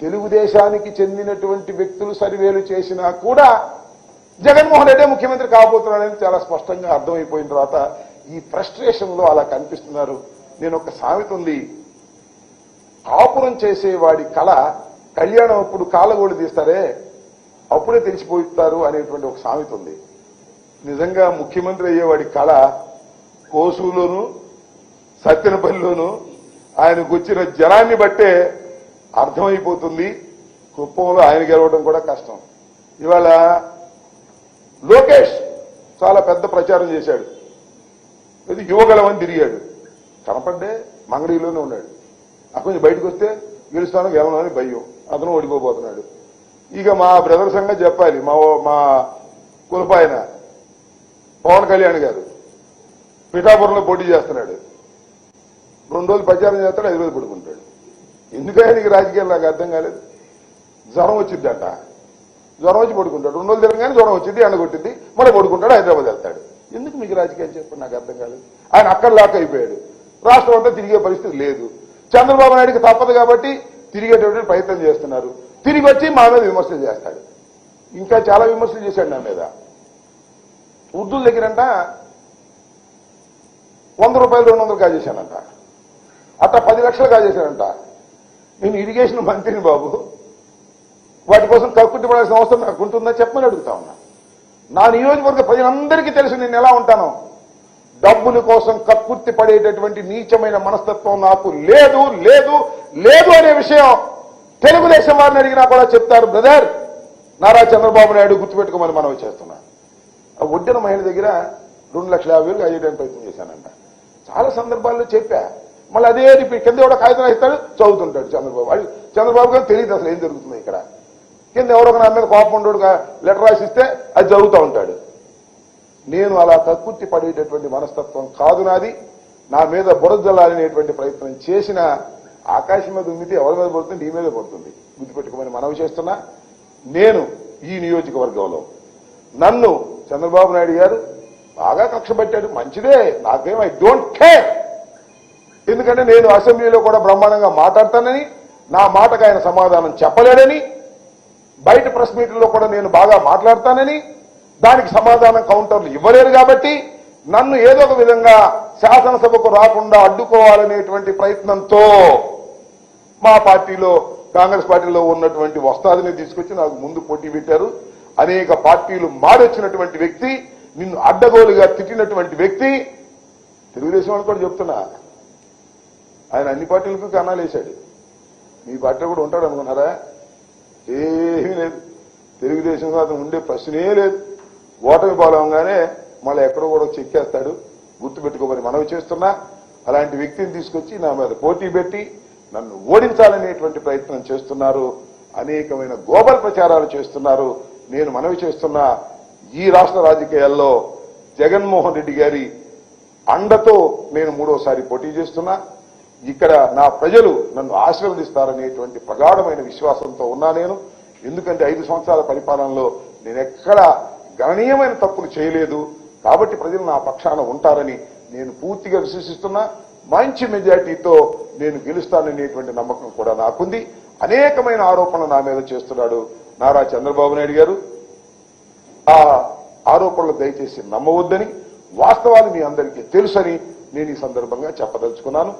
తెలుగుదేశానికి చెందినటువంటి వ్యక్తులు సర్వేలు చేసినా కూడా జగన్మోహన్ రెడ్డి ముఖ్యమంత్రి కాబోతున్నాడని చాలా స్పష్టంగా అర్థమైపోయిన తర్వాత ఈ ఫ్రస్ట్రేషన్లో అలా కనిపిస్తున్నారు. నేను ఒక సామెత ఉంది. కాపురం చేసేవాడి కళ కళ్యాణం అప్పుడు కాళ్ళగోళ్ళు తీస్తారే? అప్పుడే తెలిసిపోతారు అనేటువంటి ఒక సామెత ఉంది. నిజంగా ముఖ్యమంత్రి అయ్యేవాడి కళ కోసులోను సత్యనపల్లిలోను ఆయనకు వచ్చిన జనాన్ని బట్టే అర్థమైపోతుంది. కుప్పంలో ఆయన గెలవడం కూడా కష్టం. ఇవాళ లోకేష్ చాలా పెద్ద ప్రచారం చేశాడు. ఇది యువగలమని తిరిగాడు. కనపడ్డే మంగళీలోనే ఉన్నాడు. అక్కడి నుంచి బయటకు వస్తే గెలుస్తాను గెలవను అని భయం. అతను ఓడిపోబోతున్నాడు. ఇక మా బ్రదర్ సంగతి చెప్పాలి. మా మా కులపాయన పవన్ కళ్యాణ్ గారు పిఠాపురంలో పోటీ చేస్తున్నాడు. రెండు రోజులు ప్రచారం చేస్తాడు ఐదు రోజులు పడుకుంటాడు. ఎందుకు ఆయనకి రాజకీయాలు నాకు అర్థం కాలేదు? జ్వరం వచ్చిందట జ్వరం వచ్చి పడుకుంటాడు. రెండు రోజులు తిరగానే జ్వరం వచ్చింది ఎండగొట్టింది మళ్ళీ పడుకుంటాడు హైదరాబాద్ వెళ్తాడు. ఎందుకు మీకు రాజకీయాలు చెప్పండి నాకు అర్థం కాలేదు? ఆయన అక్కడ లాక్ అయిపోయాడు. రాష్ట్రం అంతా తిరిగే పరిస్థితి లేదు. చంద్రబాబు నాయుడికి తప్పదు కాబట్టి తిరిగేటటువంటి ప్రయత్నం చేస్తున్నారు. తిరిగి వచ్చి మా మీద విమర్శలు చేస్తాడు. ఇంకా చాలా విమర్శలు చేశాడు నా మీద. ఉర్దూ దగ్గరంట వంద రూపాయలు రెండు వందలు కాజేశానంట అట్ట పది లక్షలు కాజేశానంట నేను ఇరిగేషన్ మంత్రిని బాబు. వాటి కోసం కక్కుట్టి పడాల్సిన అవసరం నాకు ఉంటుందని చెప్పమని అడుగుతా ఉన్నా. నా నియోజకవర్గ ప్రజలందరికీ తెలుసు నేను ఎలా ఉంటాను. డబ్బుల కోసం కక్కుర్తి పడేటటువంటి నీచమైన మనస్తత్వం నాకు లేదు లేదు లేదు అనే విషయం తెలుగుదేశం వారిని అడిగినా కూడా చెప్తారు బ్రదర్. నారా చంద్రబాబు నాయుడు గుర్తుపెట్టుకోమని మనం చేస్తున్నా. ఆ ఒడ్డిన మహిళ దగ్గర రెండు లక్షల యాభై వేలు అయ్యడానికి ప్రయత్నం చేశానంట. చాలా సందర్భాల్లో చెప్పా. మళ్ళీ అదే రిపీట్ కింద ఎవడో కాగితం ఇస్తాడు చదువుతుంటాడు చంద్రబాబు. అది చంద్రబాబు గారు తెలియదు అసలు ఏం జరుగుతుంది ఇక్కడ. కింద ఎవరో నా మీద కోపం ఉండడు లెటర్ రాసిస్తే అది చదువుతూ ఉంటాడు. నేను అలా కక్కుర్తి పడేటటువంటి మనస్తత్వం కాదు నాది. నా మీద బురద జల్లాలనేటువంటి ప్రయత్నం చేసిన ఆకాశం మీద ఉమ్మితే ఎవరి మీద పడుతుంది? ఈ మీద పడుతుంది. గుర్తుపెట్టుకోమని మనవి చేస్తున్నా. నేను ఈ నియోజకవర్గంలో నన్ను చంద్రబాబు నాయుడు గారు బాగా కక్ష పెట్టాడు. మంచిదే. నాకేం ఐ డోంట్ కేర్. ఎందుకంటే నేను అసెంబ్లీలో కూడా బ్రహ్మాండంగా మాట్లాడతానని నా మాటకు ఆయన సమాధానం చెప్పలేడని బయట ప్రెస్ మీట్లో కూడా నేను బాగా మాట్లాడతానని దానికి సమాధానం కౌంటర్లు ఇవ్వలేరు కాబట్టి నన్ను ఏదో ఒక విధంగా శాసనసభకు రాకుండా అడ్డుకోవాలనేటువంటి ప్రయత్నంతో మా పార్టీలో కాంగ్రెస్ పార్టీలో ఉన్నటువంటి వస్తాదిని తీసుకొచ్చి నాకు ముందు పోటీ పెట్టారు. అనేక పార్టీలు మారొచ్చినటువంటి వ్యక్తి నిన్ను అడ్డగోలుగా తిట్టినటువంటి వ్యక్తి తెలుగుదేశం వాళ్ళు కూడా చెప్తున్నా. ఆయన అన్ని పార్టీలకు కన్నాలేశాడు మీ పార్టీ కూడా ఉంటాడు అనుకున్నారా? ఏమీ లేదు. తెలుగుదేశం అతను ఉండే ప్రశ్నే లేదు. ఓటమి పాలవగానే మళ్ళీ ఎక్కడో కూడా చెక్కేస్తాడు గుర్తుపెట్టుకోమని మనవి చేస్తున్నా. అలాంటి వ్యక్తిని తీసుకొచ్చి నా మీద పోటీ పెట్టి నన్ను ఓడించాలనేటువంటి ప్రయత్నం చేస్తున్నారు. అనేకమైన గోబల్ ప్రచారాలు చేస్తున్నారు. నేను మనవి చేస్తున్నా. ఈ రాష్ట్ర రాజకీయాల్లో జగన్మోహన్ రెడ్డి గారి అండతో నేను మూడోసారి పోటీ చేస్తున్నా. ఇక్కడ నా ప్రజలు నన్ను ఆశీర్వదిస్తారనేటువంటి ప్రగాఢమైన విశ్వాసంతో ఉన్నా నేను. ఎందుకంటే ఐదు సంవత్సరాల పరిపాలనలో నేను ఎక్కడ గణనీయమైన తప్పులు చేయలేదు. కాబట్టి ప్రజలు నా పక్షాన ఉంటారని నేను పూర్తిగా విశ్వసిస్తున్నా. మంచి మెజార్టీతో నేను గెలుస్తాననేటువంటి నమ్మకం కూడా నాకుంది. అనేకమైన ఆరోపణలు నా మీద చేస్తున్నాడు నారా చంద్రబాబు నాయుడు గారు. ఆ ఆరోపణలు దయచేసి నమ్మవద్దని వాస్తవాలు మీ అందరికీ తెలుసని నేను ఈ సందర్భంగా చెప్పదలుచుకున్నాను.